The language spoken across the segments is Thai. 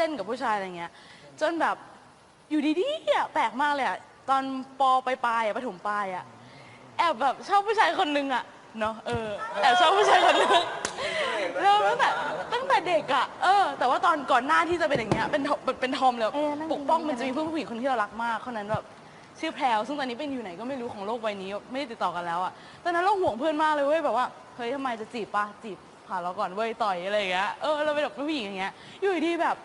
เล่นกับผู้ชายอะไรเงี้ย จนแบบอยู่ดีๆอะแปลกมากเลยอะตอนปไปปลายอะประถมปลายอะแอบแบบชอบผู้ชายคนนึงอะเนาะเออแอบชอบผู้ชายคนนึงแล้วตั้งแต่ตั้งแต่เด็กอะเออ แต่ว่าตอนก่อนหน้าที่จะเป็นอย่างเงี้ยเป็นทอมเป็นทอมเลยเออนั่นปกป้องมันจะมีเพื่อนผู้หญิงคนที่เรารักมากคนนั้นแบบชื่อแพรวซึ่งตอนนี้เป็นอยู่ไหนก็ไม่รู้ของโลกใบนี้ไม่ได้ติดต่อกันแล้วอะตอนนั้นเราห่วงเพื่อนมากเลยเว้ยแบบว่าเฮ้ยทำไมจะจีบปะจีบผ่านเราก่อนเว้ยต่อยอะไรอย่างเงี้ยเออเราเป็นแบบผู้หญิงอย่างเงี้ยอยู่ดีๆแบบ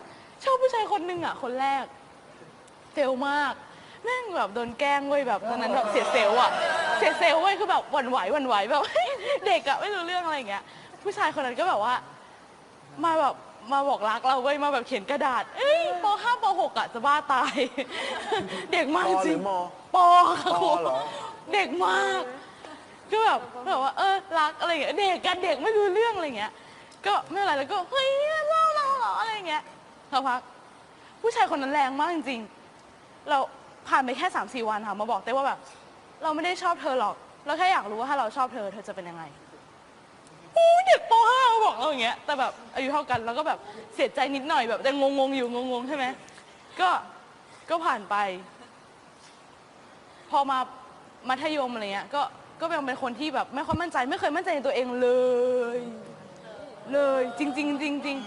ชอบผู้ชายคนหนึ่งอะ คนแรกเฟลมาก แม่งแบบโดนแกล้งเว้ยแบบตอนนั้นแบบเสียเซลล์อะ เสียเซลล์เว้ยคือแบบหวั่นไหวหวั่นไหวแบบ เด็กอะไม่รู้เรื่องอะไรอย่างเงี้ย ผู้ชายคนนั้นก็แบบว่า มาแบบมาบอกรักเราเว้ยมาแบบเขียนกระดาษ เอ้ยปห้าปหกอะจะบ้าตาย เด็กมากปจหรืริงอมปค่ะปครูเหรอ เด็กมาก ก็แบบแบบว่า เออรักอะไรอย่างเงี้ยเด็กกันเด็กไม่รู้เรื่องอะไรอย่างเงี้ย ก็ไม่เป็นไรแล้วก็เฮ้ยเล่าเราเหรออะไรอย่างเงี้ย สักพักผู้ชายคนนั้นแรงมากจริงๆ เราผ่านไปแค่สามสี่วันค่ะมาบอกเต้ว่าแบบ เราไม่ได้ชอบเธอหรอก เราแค่อยากรู้ว่าถ้าเราชอบเธอเธอจะเป็นยังไงโอู้เด็กป .5 มาบอกเราอย่างเงี้ย แต่แบบอายุเท่ากันแล้วก็แบบเสียใจนิดหน่อยแบบยังงงๆอยู่งงๆใช่ไหมก็ก็ผ่านไป พอมามัธยมอะไรเงี้ยก็ก็ยังเป็นคนที่แบบไม่ค่อยมั่นใจ ไม่เคยมั่นใจในตัวเองเลย เลยจริงๆจริงๆจริงๆ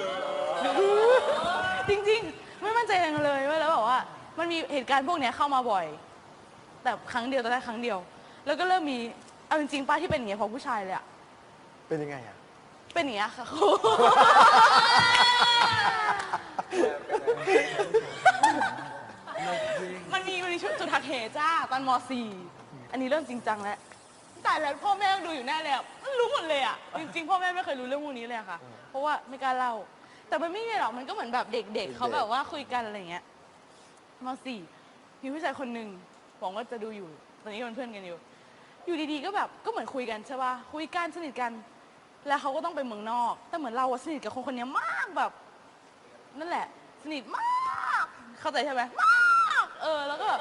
จริงๆไม่มั่นใจเองเลยเว้ยแล้วบอกว่า มันมีเหตุการณ์พวกเนี้ยเข้ามาบ่อย แต่ครั้งเดียวตอนแรกครั้งเดียว แล้วก็เริ่มมีเอาจริงๆป้าที่เป็นอย่างเงี้ยเพราะผู้ชายเลยอะเป็นยังไงอะเป็นอย่างเงี้ยค่ะครูมันมีมันมีชุดจุดทักเหจ้าตอนม .4 อันนี้เริ่มจริงจังแล้ว แต่แล้วพ่อแม่ดูอยู่แน่เลยอะมันรู้หมดเลยอะจริงๆพ่อแม่ไม่เคยรู้เรื่องพวกนี้เลยอะค่ะ เพราะว่าไม่กล้าเล่า แต่มันไม่มีหรอกมันก็เหมือนแบบเด็ก ๆเขาแบบว่าคุยกันอะไรอย่างเงี้ยม .4 มีผู้ชายคนหนึ่งผมก็จะดูอยู่ ตอนนี้ก็เป็นเพื่อนกันอยู่ อยู่ดีๆก็แบบก็เหมือนคุยกันใช่ป่ะคุยกันสนิทกัน แล้วเขาก็ต้องไปเมืองนอก แต่เหมือนเราอะสนิทกับคนคนนี้มากแบบ นั่นแหละ สนิทมาก เข้าใจใช่ไหมมาก เออ แล้วก็แบบ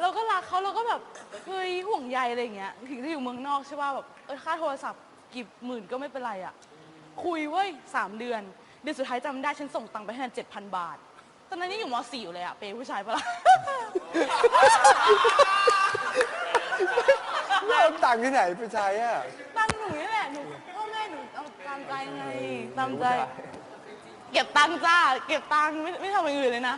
เราก็รักเขาเราก็แบบเฮ้ยห่วงใยอะไรอย่างเงี้ยถึงจะอยู่เมืองนอกใช่ป่ะแบบเออค่าโทรศัพท์กี่หมื่นก็ไม่เป็นไรอะคุยเว้ยสามเดือน เดือนสุดท้ายจำได้ฉันส่งตังค์ไปให้เจ็ดพันบาท ตอนนั้นยังอยู่มสี่อยู่เลยอะเปย์ผู้ชายปะล่ะ แล้วเอาตังค์ที่ไหนไปใช้อะ ตังค์หนูนี่แหละหนูพ่อแม่หนูเอาตามใจไงตามใจ เก็บตังค์จ้า เก็บตังค์ไม่ไม่ทำอย่างอื่นเลยนะ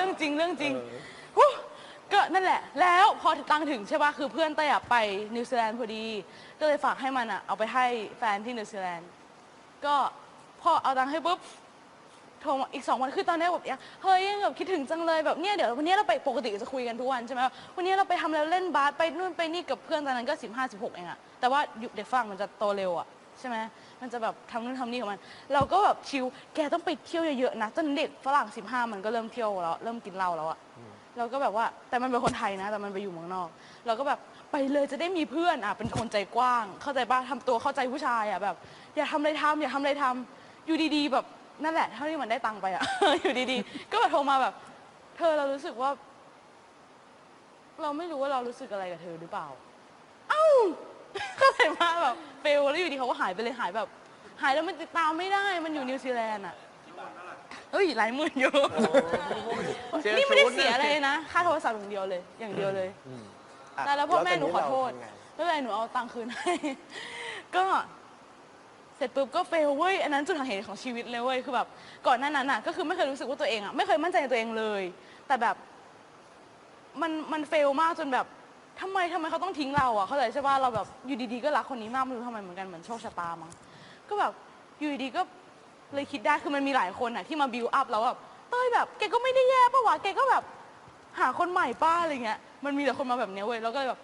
รื่องจริงเรื่องจริงเรื่องจริงฮู้ก็นั่นแหละ แล้วพอตังค์ถึงใช่ป่ะคือเพื่อนเต้ยอะไปนิวซีแลนด์พอดี ก็เลยฝากให้มันอะเอาไปให้แฟนที่นิวซีแลนด์ก็พอเอาตังค์ให้ปุ๊บโทรมาอีกสองวันคือตอนนี้แบบยังเฮ้ยยังแบบคิดถึงจังเลยแบบเนี่ยเดี๋ยววันนี้เราไปปกติจะคุยกันทุกวันใช่ไหมวันนี้เราไปทำแล้วเล่นบาสไปนู่นไปนี่กับเพื่อนตอนนั้นก็สิบห้าสิบหกเองอะแต่ว่าเด็กฝรั่งมันจะโตเร็วอะใช่ไหม มันจะแบบทำนู่นทำนี่ของมัน เราก็แบบชิลแกต้องไปเที่ยวเยอะๆนะตอนเด็กฝรั่งสิบห้ามันก็เริ่มเที่ยวแล้วเริ่มกินเหล้าแล้วอะเราก็แบบว่าแต่มันเป็นคนไทยนะ แต่มันไปอยู่เมืองนอก เราก็แบบไปเลยจะได้มีเพื่อนอะเป็นคนใจกว้าง เข้าใจป่ะทำตัวเข้าใจผู้ชายอะแบบ อย่าทำอะไรทำอย่าทำอะไรทำอยู่ดีๆ แบบนั่นแหละเท่าที่มันได้ตังค์ไปอะอยู่ดีๆ ก็แบบโทรมาแบบ เธอเรารู้สึกว่า เราไม่รู้ว่าเรารู้สึกอะไรกับเธอหรือเปล่า เอ้าเข้าใจมาแบบ เฟลแล้วอยู่ดีเขาก็หายไปเลยหายแบบ หายแล้วมันติดตามไม่ได้มันอยู่นิวซีแลนด์อะเฮ้ยหลายหมื่นอยู่นี่ไม่ได้เสียอะไรนะ ค่าโทรศัพท์อย่างเดียวเลย อย่างเดียวเลยอะแต่แล้วพ่อแม่หนูขอโทษแล้วตอนนี้เราทำไงไม่เป็นไรหนูเอาตังค์คืนให้ ก็เสร็จปุ๊บก็เฟลเว้ยอันนั้นจุดหักเหของชีวิตเลยเว้ยคือแบบก่อนหน้านั้นอะก็คือไม่เคยรู้สึกว่าตัวเองอะไม่เคยมั่นใจในตัวเองเลย แต่แบบมันมันเฟลมากจนแบบ ทำไมทำไมเขาต้องทิ้งเราอะเข้าใจใช่ป่ะเราแบบอยู่ดีๆก็รักคนนี้มากไม่รู้ทำไมเหมือนกันเหมือนโชคชะตามั้งก็แบบอยู่ดีๆก็เลยคิดได้คือมันมีหลายคนอะที่มาบิวอัพแล้วแบบเต้ยแบบแกก็ไม่ได้แย่ปะวะแกก็แบบหาคนใหม่ป้าอะไรเงี้ย มันมีแต่คนมาแบบเนี้ยเว้ยแล้วก็เลยแบบ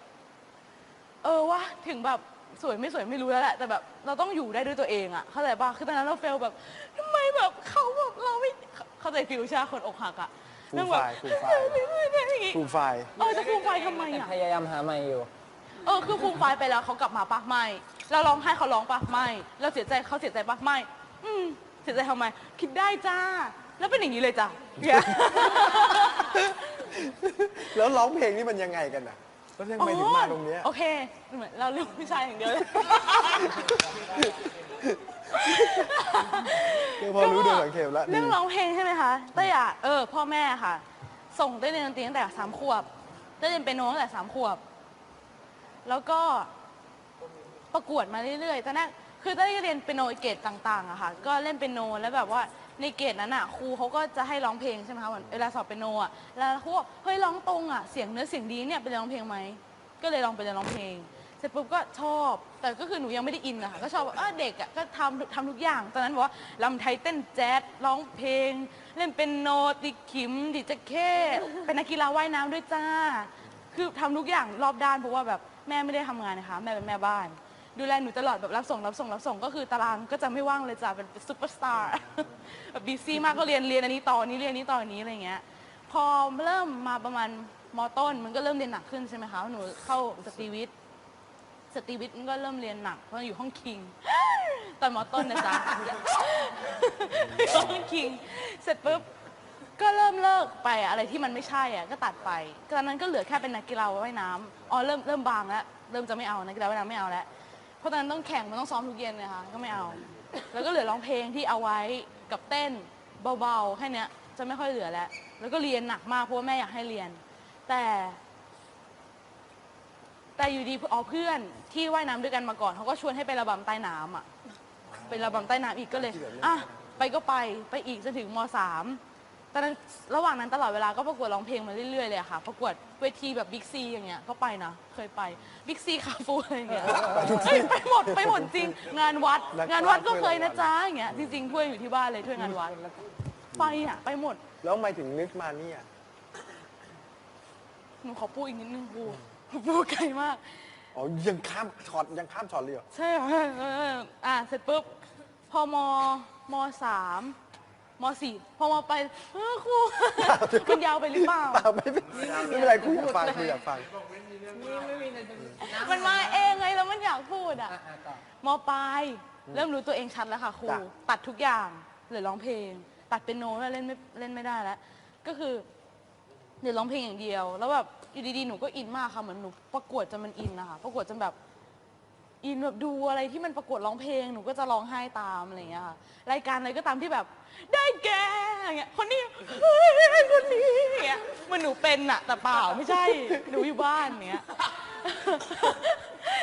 เออวะถึงแบบสวยไม่สวยไม่รู้แล้วแหละแต่แบบเราต้องอยู่ได้ด้วยตัวเองอะเข้าใจป่ะคือตอนนั้นเราเฟลแบบทำไมแบบเขาแบบเราไม่เข้าใจฟิลช่ปะคนอกหักอะ ฟูมนั่งแบบไฟล์ฟูมไฟล์อย่างงี้ฟูมไฟล์เออจะฟูมไฟล์ทำไมอะพยายามหาใหม่อยู่ เออคือฟูมไฟล์ไปแล้วเขากลับมาปะไม่เราร้องไห้เขาร้องปะไม่เราเสียใจเขาเสียใจปะไม่อืมเสียใจทำไม คิดได้จ้า แล้วเป็นอย่างนี้เลยจ้ะเนี่ยแล้วร้องเพลงนี่มันยังไงกันอะแล้วทำไมถึงมาตรงเนี้ย โอเคเหมือนเราเรื่องผู้ชายอย่างเดียวเลย เคละเรื่องดีร้องเพลงใช่ไหมคะเต้ยอะเออพ่อแม่ค่ะ ส่งเต้ยเรียนดนตรีตั้งแต่สามขวบเต้ยเรียนเปียโนตั้งแต่สามขวบ แล้วก็ประกวดมาเรื่อยๆตอนแรกคือเต้ยเรียนเปียโนเกรดต่างๆอะค่ะ ก็เล่นเปียโนแล้วแบบว่าในเกรดนั้นอะครูเขาก็จะให้ร้องเพลงใช่ไหมคะเหมือนเวลาสอบเปียโนอะแล้วครูบอกเฮ้ยร้องตรงอะเสียงเนื้อเสียงดีเนี่ยไปเรียนร้องเพลงไหมก็เลยลองไปเรียนร้องเพลง เสร็จปุ๊บก็ชอบ แต่ก็คือหนูยังไม่ได้อินนะคะก็ชอบว่าเออเด็กอะก็ทำทำทุกอย่าง ตอนนั้นบอกว่าลำไทยเต้นแจ๊สร้องเพลง เล่นเป็นโนติขิมดิจะเข้เป็นนักกีฬาว่ายน้ำด้วยจ้า คือทำทุกอย่างรอบด้านเพราะว่าแบบแม่ไม่ได้ทำงานนะคะแม่เป็นแม่บ้าน ดูแลหนูตลอดแบบรับส่งรับส่งรับส่งก็คือตารางก็จะไม่ว่างเลยจ้ะเป็นซุปเปอร์สตาร์แบบบีซีมากก็เรียนเรียนอันนี้ต่ออนนี้เรียนอันนี้ต่ออนนี้อะไรเงี้ย พอเริ่มมาประมาณมต้น มันก็เริ่มเรียนหนักขึ้นใช่ไหมคะ หนูเข้าสตรีวิทย์ สตรีวิทย์มันก็เริ่มเรียนหนักเพราะอยู่ห้องคิง ตอนมอต้นนะจ๊ะ อยู่ห้องคิง เสร็จปุ๊บก็เริ่มเลิกไปอะไรที่มันไม่ใช่อะก็ตัดไปตอนนั้นก็เหลือแค่เป็นนักกีฬาว่ายน้ำอ๋อเริ่มเริ่มบางแล้วเริ่มจะไม่เอานักกีฬาว่ายน้ำไม่เอาแล้วเพราะตอนนั้นต้องแข่งมันต้องซ้อมทุกเย็นเลยค่ะก็ไม่เอา แล้วก็เหลือร้องเพลงที่เอาไว้กับเต้นเบาๆแค่เนี้ยจะไม่ค่อยเหลือแล้ว แล้วก็เรียนหนักมากเพราะว่าแม่อยากให้เรียน แต่ แต่อยู่ดีอ๋อเพื่อนที่ว่ายน้ำด้วยกันมาก่อนเขาก็ชวนให้ไประบำใต้น้ำอะไประบำใต้น้ำอีกก็เลยอะไปก็ไปไปอีกจนถึงมสามตอนนั้นระหว่างนั้นตลอดเวลาก็ประกวดร้องเพลงมาเรื่อยๆเลยอะค่ะ ประกวดเวทีแบบบิ๊กซีอย่างเงี้ยก็ไปนะเคยไปบิ๊กซีคาฟูอะไรอย่างเงี้ยเฮ้ยไปหมดไปหมดจริง งานวัด งานวัดก็เคยนะจ๊ะอย่างเงี้ยจริงๆถ้วยอยู่ที่บ้านเลยถ้วยงานวัดไปอะไปหมดแล้วทำไมถึงนึกมาเนี่ย หนูขอพูดอีกนิดนึงครู พูดไกลมาก อ๋อ ยังข้ามช็อตยังข้ามช็อตเลยเหรอ ใช่ค่ะเอออะเสร็จปุ๊บ พอมมสามมสี่พอมาไปเออครู มันยาวไปหรือเปล่า เปล่าไม่เป็นไม่เป็นไรคุยอยากฟังคุยอยากฟัง มันมาเองไงแล้วมันอยากพูดอะมปลายเริ่มรู้ตัวเองชัดแล้วค่ะครู จ้ะ ตัดทุกอย่างเหลือร้องเพลง ตัดเป็นโน้ตแล้วเล่นไม่เล่นไม่ได้แล้ว ก็คือเหลือร้องเพลงอย่างเดียว แล้วแบบอยู่ดีๆหนูก็อินมากค่ะเหมือนหนูประกวดจนมันอินนะคะประกวดจนแบบอินแบบดูอะไรที่มันประกวดร้องเพลงหนูก็จะร้องไห้ตามอะไรอย่างเงี้ยค่ะรายการอะไรก็ตามที่แบบ ได้แกอย่างเงี้ยคนนี้เฮ้ยคนนี้อย่างเงี้ยมันหนูเป็นอะแต่เปล่าไม่ใช่หนูอยู่บ้านเนี้ย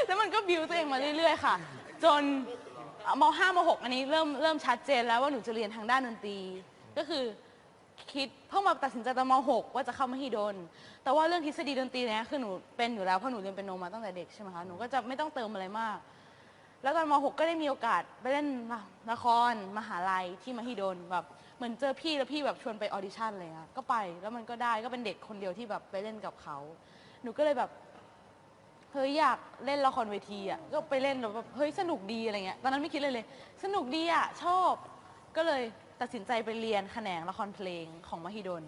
แล้วมันก็บิวตัวเองมาเรื่อยๆ ค่ะ จนมห้ามหกอันนี้เริ่มเริ่มชัดเจนแล้วว่าหนูจะเรียนทางด้านดนตรี ก็คือ คิดเพิ่งมาตัดสินใจตอนมหกว่าจะเข้ามาฮิดนแต่ว่าเรื่องทฤษฎีดนตรีเนี้ยคือหนูเป็นอยู่แล้วเพราะหนูเรียนเป็นโนมาตั้งแต่เด็กใช่ไหมคะหนูก็จะไม่ต้องเติมอะไรมาก แล้วตอนม .6 ก็ได้มีโอกาสไปเล่นละครมหาลัยที่มหิดลแบบเหมือนเจอพี่แล้วพี่แบบชวนไปออดิชั่นเลยอะก็ไปแล้วมันก็ได้ก็เป็นเด็กคนเดียวที่แบบไปเล่นกับเขา หนูก็เลยแบบเฮ้ยอยากเล่นละครเวทีอะก็ไปเล่นแล้วแบบเฮ้ยสนุกดีอะไรเงี้ยตอนนั้นไม่คิดเลยเลย สนุกดีอะชอบก็เลย ตัดสินใจไปเรียนแขนงละครเพลงของมหิดล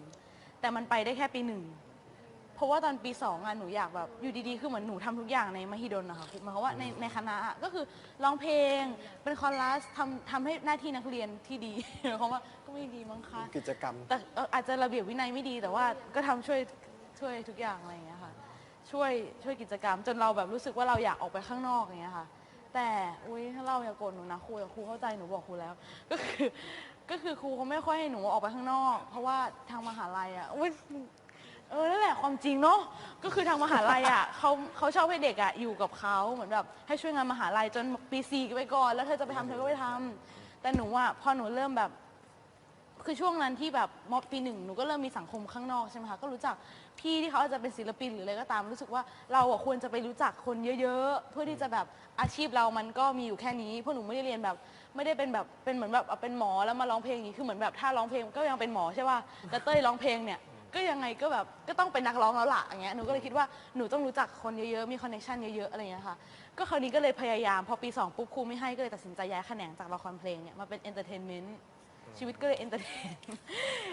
แต่มันไปได้แค่ปีหนึ่ง เพราะว่าตอนปีสองอะหนูอยากแบบอยู่ดีๆ คือเหมือนหนูทำทุกอย่างในมหิดลนะคะคือหมายความว่าในในคณะอะก็คือร้องเพลง เป็นคอรัสทำทำให้หน้าที่นักเรียนที่ดี หมายความว่าก็ไม่ดีมั้งคะกิจกรรม แต่เอ่ออาจจะระเบียบวินัยไม่ดี แต่ว่าก็ทำช่วยช่วยทุกอย่างอะไรอย่างเงี้ยค่ะ ช่วยช่วยกิจกรรม จนเราแบบรู้สึกว่าเราอยากออกไปข้างนอกอย่างเงี้ยค่ะ แต่อุ้ยถ้าเราอย่าโกรธหนูนะครูแต่ครูเข้าใจหนูบอกครูแล้ว ก็คือ ก็คือครูเขาไม่ค่อยให้หนูออกไปข้างนอก เพราะว่าทางมหาลัยอะอุ้ยเออนั่นแหละความจริงเนาะก็คือทางมหาลัยอะเขาเขาชอบให้เด็กอะอยู่กับเขาเหมือนแบบให้ช่วยงานมหาลัยจนปีสี่ไปก่อน แล้วเธอจะไปทำเธอก็ไปทำแต่หนูอะพอหนูเริ่มแบบ คือช่วงนั้นที่แบบมปีหนึ่งหนูก็เริ่มมีสังคมข้างนอกใช่ไหมคะก็รู้จักพี่ที่เขาอาจจะเป็นศิลปินหรืออะไรก็ตามรู้สึกว่าเราอะควรจะไปรู้จักคนเยอะๆ เพื่อที่จะแบบอาชีพเรามันก็มีอยู่แค่นี้เพราะหนูไม่ได้เรียนแบบไม่ได้เป็นแบบเป็นเหมือนแบบเอาเป็นหมอแล้วมาร้องเพลงอย่างนี้คือเหมือนแบบถ้าร้องเพลงก็ยังเป็นหมอใช่ป่ะแต่เต้ยร้องเพลงเนี่ยก็ยังไงก็แบบก็ต้องเป็นนักร้องแล้วล่ะอย่างเงี้ยหนูก็เลยคิดว่าหนูต้องรู้จักคนเยอะๆมีคอนเนคชันเยอะๆอะไรอย่างเงี้ยค่ะก็คราวนี้ก็เลยพยายามพอปีสองปุ๊บครูไม่ให้ก็เลยตัดสินใจย้ายแขนงจากละครเพลงเนี่ยมาเป็นเอนเตอร์เทนเมนต์ ชีวิตก็เลยเอนเตอร์เทน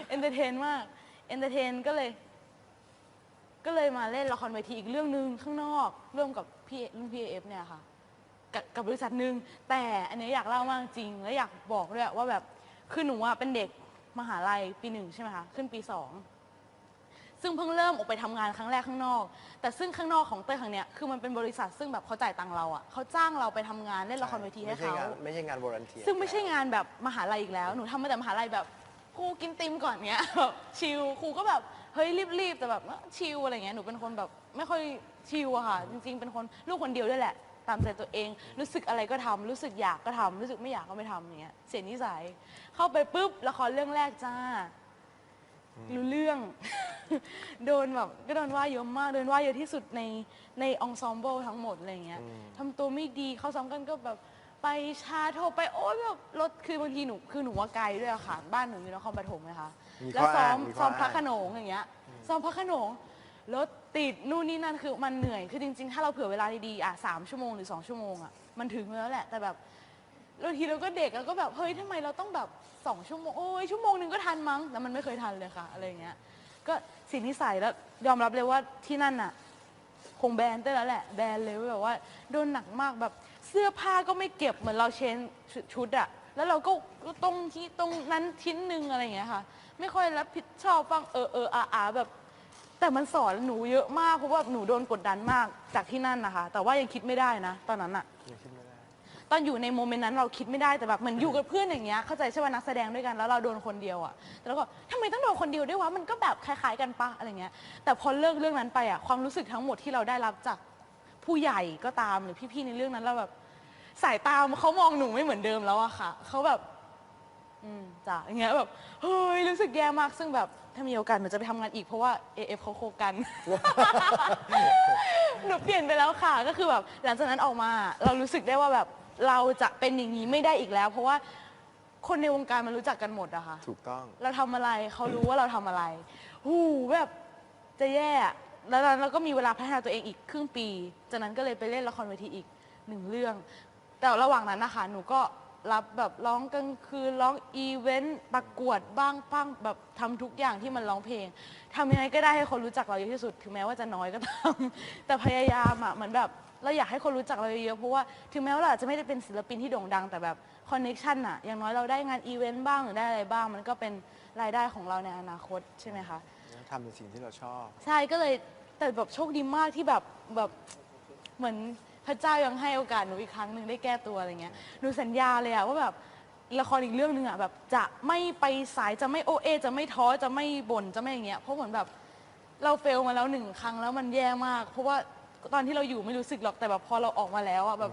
เอนเตอร์เทนมาก เอนเตอร์เทนก็เลย ก็เลยมาเล่นละครเวทีอีกเรื่องหนึ่งข้างนอก ร่วมกับพี่รุ่นพี่เอฟเนี่ยค่ะกับกับบริษัทหนึ่งแต่อันนี้อยากเล่ามากจริง และอยากบอกด้วยว่าแบบคือหนูอะเป็นเด็กมหาลัยปีหนึ่งใช่ไหมคะ ขึ้นปีสอง ซึ่งเพิ่งเริ่มออกไปทำงานครั้งแรกข้างนอก แต่ซึ่งข้างนอกของเต้ยครั้งเนี้ยคือมันเป็นบริษัทซึ่งแบบเขาจ่ายตังค์เราอะเขาจ้างเราไปทำงานเล่นละครเวทีให้ไม่ใช่เขา งานไม่ใช่งานวอร์เนทีซึ่งไม่ใช่งานแบบมหาลัยอีกแล้ว หนูทำมาแต่มหาลัยแบบครูกินติมก่อนเนี้ยแบบชิลครูก็แบบเฮ้ยรีบๆแต่แบบชิลอะไรเงี้ยหนูเป็นคนแบบไม่ค่อยชิลอะค่ะ จริง ๆ เป็นคนลูกคนเดียวด้วยแหละ ตามใจตัวเอง รู้สึกอะไรก็ทำรู้สึกอยากก็ทำรู้สึกไม่อยากก็ไม่ทำอย่างเงี้ยเสียนิสัยเข้าไปปุ๊บละครเรื่องแรกจ้ารู้เรื่อง โดนแบบก็โดนว่าเยอะมากโดนว่าเยอะที่สุดในในองซอมเบิลทั้งหมดอะไรเงี้ยทำตัวไม่ดีเข้าซ้อมกันก็แบบไปช้าโทรไปโอ๊ยแบบรถคือบางทีหนูคือหนูว่าไกลด้วยอะค่ะ บ้านหนูอยู่นครปฐมไงคะมีแล้วข้อซ้ออ้างมมีข้ซ้อมพระาง โขนงอย่างเงี้ยซ้อมพระโขนงรถติดนู่นนี่นั่นคือมันเหนื่อยคือจริง ๆ ถ้าเราเผื่อเวลาดีๆอะสามชั่วโมงหรือสองชั่วโมงอะมันถึงแล้วแหละ แต่แบบบางทีเราก็เด็กแล้วก็แบบเฮ้ยทำไมเราต้องแบบสองชั่วโมงโอ้ยชั่วโมงหนึ่งก็ทันมั้งแต่มันไม่เคยทันเลยค่ะอะไรอย่างเงี้ย ก็สิ่งที่ใส่แล้วยอมรับเลยว่าที่นั่นน่ะคงแบนได้แล้วแหละแบนเลยแบบว่าโดนหนักมากแบบเสื้อผ้าก็ไม่เก็บเหมือนเราเชนชุดชุดอะแล้วเราก็ตรงที่ตรงนั้นชิ้นหนึ่งอะไรอย่างเงี้ยค่ะ ไม่ค่อยรับผิดชอบฟังเออเอออาอาแบบ แต่มันสอนหนูเยอะมากเพราะว่าหนูโดนกดดันมากจากที่นั่นนะคะ แต่ว่ายังคิดไม่ได้นะ ตอนนั้นอะ ตอนอยู่ในโมเมนต์นั้นเราคิดไม่ได้แต่แบบเหมือนอยู่กับเพื่อนอย่างเงี้ยเข้าใจใช่ว่านักแสดงด้วยกันแล้วเราโดนคนเดียวอะแต่เราก็ทำไมต้องโดนคนเดียวด้วยวะมันก็แบบคล้ายๆกันปะอะไรเงี้ยแต่พอเลิกเรื่องนั้นไปอะความรู้สึกทั้งหมดที่เราได้รับจากผู้ใหญ่ก็ตามหรือพี่ๆในเรื่องนั้นเราแบบสายตาเขามองหนูไม่เหมือนเดิมแล้วอะค่ะเขาแบบอืมจ้ะอย่างเงี้ยแบบเฮ้ยรู้สึกแย่มากซึ่งแบบถ้ามีโอกาสหนูจะไปทำงานอีกเพราะว่า AF เขาโคกัน หนูเปลี่ยนไปแล้วค่ะ ก็คือแบบหลังจากนั้นออกมา เรารู้สึกได้ว่าแบบ เราจะเป็นอย่างนี้ไม่ได้อีกแล้ว เพราะว่าคนในวงการมันรู้จักกันหมดอะค่ะ ถูกต้อง เราทำอะไรเขารู้ว่าเราทำอะไร หูแบบจะแย่อะแล้วเราก็มีเวลาพัฒนาตัวเองอีกครึ่งปี จากนั้นก็เลยไปเล่นละครเวทีอีกหนึ่งเรื่อง แต่ระหว่างนั้นนะคะหนูก็ รับแบบร้องกลางคืนร้องอีเวนต์ประกวดบ้างบ้างแบบทำทุกอย่างที่มันร้องเพลงทำยังไงก็ได้ให้คนรู้จักเราเยอะที่สุด ถึงแม้ว่าจะน้อยก็ตาม แต่พยายามอะเหมือนแบบเราอยากให้คนรู้จักเราเยอะๆเพราะว่าถึงแม้ว่าเราอาจจะไม่ได้เป็นศิลปินที่โด่งดังแต่แบบคอนเน็ชันอะอย่างน้อยเราได้งานอีเวนต์บ้างหรือได้อะไรบ้าง มันก็เป็นรายได้ของเราในอนาคตใช่ไหมคะ ทำในสิ่งที่เราชอบ ใช่ก็เลยแต่แบบโชคดีมากที่แบบแบบเหมือน พระเจ้ายังให้โอกาสหนูอีกครั้งหนึ่งได้แก้ตัวอะไรเงี้ยหนูสัญญาเลยอะว่าแบบละครอีกเรื่องหนึ่งอะแบบจะไม่ไปสายจะไม่โอเอจะไม่ท้อจะไม่บ่นจะไม่อย่างเงี้ยเพราะเหมือนแบบเราเฟลมาแล้วหนึ่งครั้งแล้วมันแย่มาก เพราะว่าตอนที่เราอยู่ไม่รู้สึกหรอกแต่แบบพอเราออกมาแล้วอะแบบ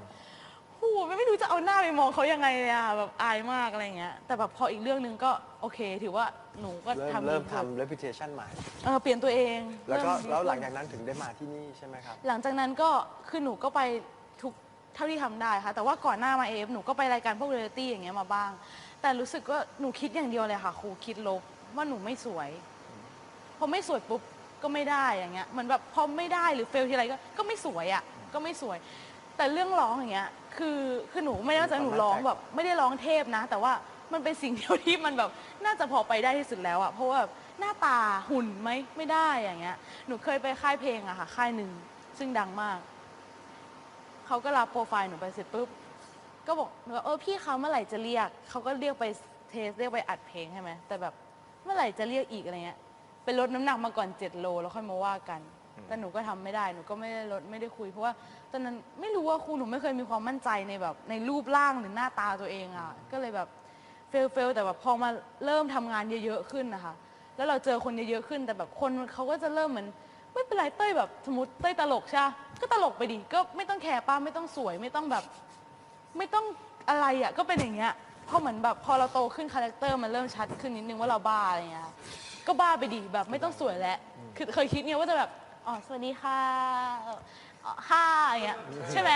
โหไม่รู้จะเอาหน้าไปมองเขายังไงเลยอะแบบอายมากอะไรเงี้ย แต่แบบพออีกเรื่องหนึ่งก็โอเค ถือว่าหนูก็เริ่มทำเริ่มดีสุดทำ reputation ใหม่ เออเปลี่ยนตัวเองแล้วก็เริ่มดีแล้วหลังขึ้นจากนั้นถึงได้มาที่นี่ใช่ไหมครับ หลังจากนั้นก็คือหนูก็ไปทุกเท่าที่ทำได้ค่ะ แต่ว่าก่อนหน้ามาเอฟหนูก็ไปรายการพวกเรียลตี้อย่างเงี้ยมาบ้าง แต่รู้สึกว่าหนูคิดอย่างเดียวเลยค่ะครูคิดลบว่าหนูไม่สวย พอไม่สวยปุ๊บก็ไม่ได้อย่างเงี้ยเหมือนแบบพอไม่ได้หรือเฟลทีไรก็ก็ไม่สวยอะก็ไม่สวย แต่เรื่องร้องอย่างเงี้ยคือคือหนูไม่ได้ว่าจะหนูร้องแบบไม่ได้ร้องเทพนะ แต่ว่ามันเป็นสิ่งเดียวที่มันแบบน่าจะพอไปได้ที่สุดแล้วอะเพราะว่าแบบหน้าตาหุ่นไหมไม่ได้อย่างเงี้ย หนูเคยไปค่ายเพลงอะค่ะ ค่ายหนึ่งซึ่งดังมาก เขาก็รับโปรไฟล์หนูไปเสร็จปุ๊บก็บอกหนูว่าเออพี่เขาเมื่อไหร่จะเรียกเขาก็เรียกไปเทสเรียกไปอัดเพลงใช่ไหมแต่แบบเมื่อไหร่จะเรียกอีกอะไรเงี้ยไปลดน้ำหนักมาก่อนเจ็ดโลแล้วค่อยมาว่ากัน แต่หนูก็ทำไม่ได้หนูก็ไม่ได้ลดไม่ได้คุย เพราะว่าตอนนั้นไม่รู้ว่าครูหนูไม่เคยมีความมั่นใจในแบบในรูปร่างหรือหน้าตาตัวเองอะก็เลยแบบเฟลเฟลแต่แบบพอมาเริ่มทำงานเยอะๆขึ้นนะคะแล้วเราเจอคนเยอะๆขึ้น แต่แบบคนเขาก็จะเริ่มเหมือนไม่เป็นไรเต้ยแบบสมมติเต้ยตลกใช่ปะก็ตลกไปดิก็ไม่ต้องแคร์ป้าไม่ต้องสวยไม่ต้องแบบ ไม่ต้องอะไรอะก็เป็นอย่างเงี้ยเพราะเหมือนแบบพอเราโตขึ้นคาแรคเตอร์มันเริ่มชัดขึ้นนิดนึงว่าเราบ้าอะไรเงี้ยก็บ้าไปดิแบบไม่ต้องสวยแล้วคือเคยคิดไงว่าจะแบบ อ๋อสวัสดีค่ะอ๋อค่ะอย่างเงี้ยใช่ไหม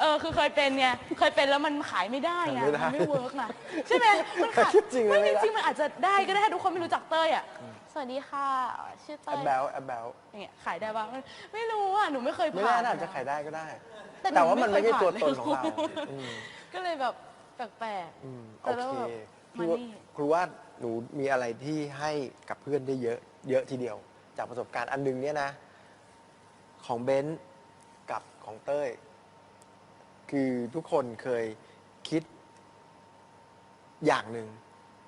เออคือเคยเป็นไงเคยเป็นแล้วมันขายไม่ได้ไงไม่ได้มันไม่เวิร์กนะใช่ไหมมันขายจริงๆไม่ไม่ได้จริงๆมันอาจจะได้ก็ได้ถ้าทุกคนไม่รู้จักเต้ยอะสวัสดีค่ะชื่อแอเต้บยแบลแอบแบลอย่างเงี้ยขายได้บ้างไม่รู้อะหนูไม่เคยไม่ผ่าได้นน่าจะขายได้ก็ได้หนูแต่ว่ามันไม่ใช่เคยตัวผ่ตนของเราลยอืมก็เลยแบบแปลกอืมๆโอแต่แล้วเคแบบคมารูว่านี่ครูว่าหนูมีอะไรที่ให้กับเพื่อนได้เยอะ เยอะทีเดียว จากประสบการณ์อันหนึงเนี่ยนะ ของเบนซ์กับของเต้ย คือทุกคนเคยคิดอย่างหนึ่ง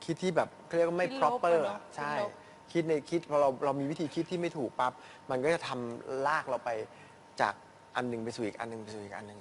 คิดที่แบบเขาเรียกว่าไม่ คิดลบ proper อะเนอะอะใช่ คิดลบ คิดในคิดพอเราเรามีวิธีคิดที่ไม่ถูกปั๊บมันก็จะทำลากเราไปจากอันหนึ่งไปสู่อีกอันหนึ่งไปสู่อีกอันหนึ่ง